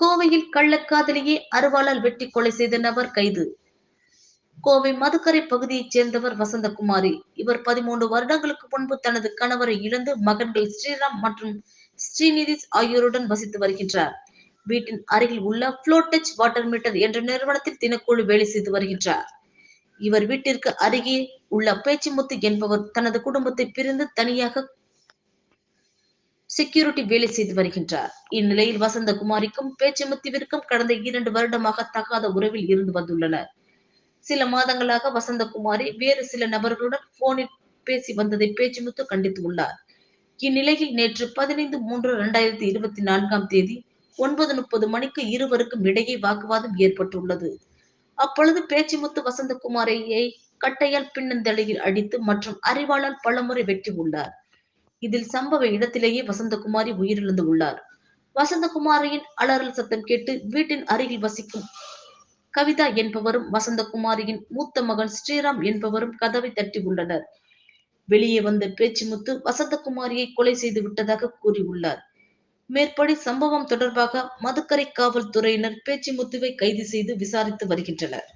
கோவையில் கள்ளக்காதலியை அருவாளால் வெட்டி கொலை செய்த நபர் கைது. கோவை மதுக்கரை பகுதியைச் சேர்ந்தவர் வசந்தகுமாரி. இவர் பதிமூன்று வருடங்களுக்கு முன்பு தனது கணவரை இழந்து மகன்கள் ஸ்ரீராம் மற்றும் ஸ்ரீநிதி ஆகியோருடன் வசித்து வருகின்றார். வீட்டின் அருகில் உள்ள புளோடச் வாட்டர் மீட்டர் என்ற நிறுவனத்தில் தினக்கூலி வேலை செய்து வருகின்றார். இவர் வீட்டிற்கு அருகே உள்ள பேச்சுமுத்து என்பவர் தனது குடும்பத்தை பிரிந்து தனியாக செக்யூரிட்டி வேலை செய்து வருகின்றார். இந்நிலையில் வசந்தகுமாரிக்கும் பேச்சிமுத்துவிற்கும் கடந்த இரண்டு வருடமாக தகாத உறவில் இருந்து வந்துள்ளனர். சில மாதங்களாக வசந்தகுமாரி வேறு சில நபர்களுடன் போனில் பேசி வந்ததை பேச்சுமுத்து கண்டித்து உள்ளார். இந்நிலையில் நேற்று பதினைந்து மூன்று இரண்டாயிரத்தி இருபத்தி நான்காம் தேதி ஒன்பது முப்பது மணிக்கு இருவருக்கும் இடையே வாக்குவாதம் ஏற்பட்டுள்ளது. அப்பொழுது பேச்சுமுத்து வசந்தகுமாரியை கட்டையால் பின்னந்தலையில் அடித்து மற்றும் அறிவாளால் பலமுறை வெட்டி உள்ளார். இதில் சம்பவ இடத்திலேயே வசந்தகுமாரி உயிரிழந்து உள்ளார். வசந்தகுமாரியின் அலறல் சத்தம் கேட்டு வீட்டின் அருகில் வசிக்கும் கவிதா என்பவரும் வசந்தகுமாரியின் மூத்த மகன் ஸ்ரீராம் என்பவரும் கதவை தட்டி உள்ளனர். வெளியே வந்த பேச்சுமுத்து வசந்தகுமாரியை கொலை செய்து விட்டதாக கூறியுள்ளார். மேற்படி சம்பவம் தொடர்பாக மதுக்கரை காவல்துறையினர் பேச்சுமுத்துவை கைது செய்து விசாரித்து வருகின்றனர்.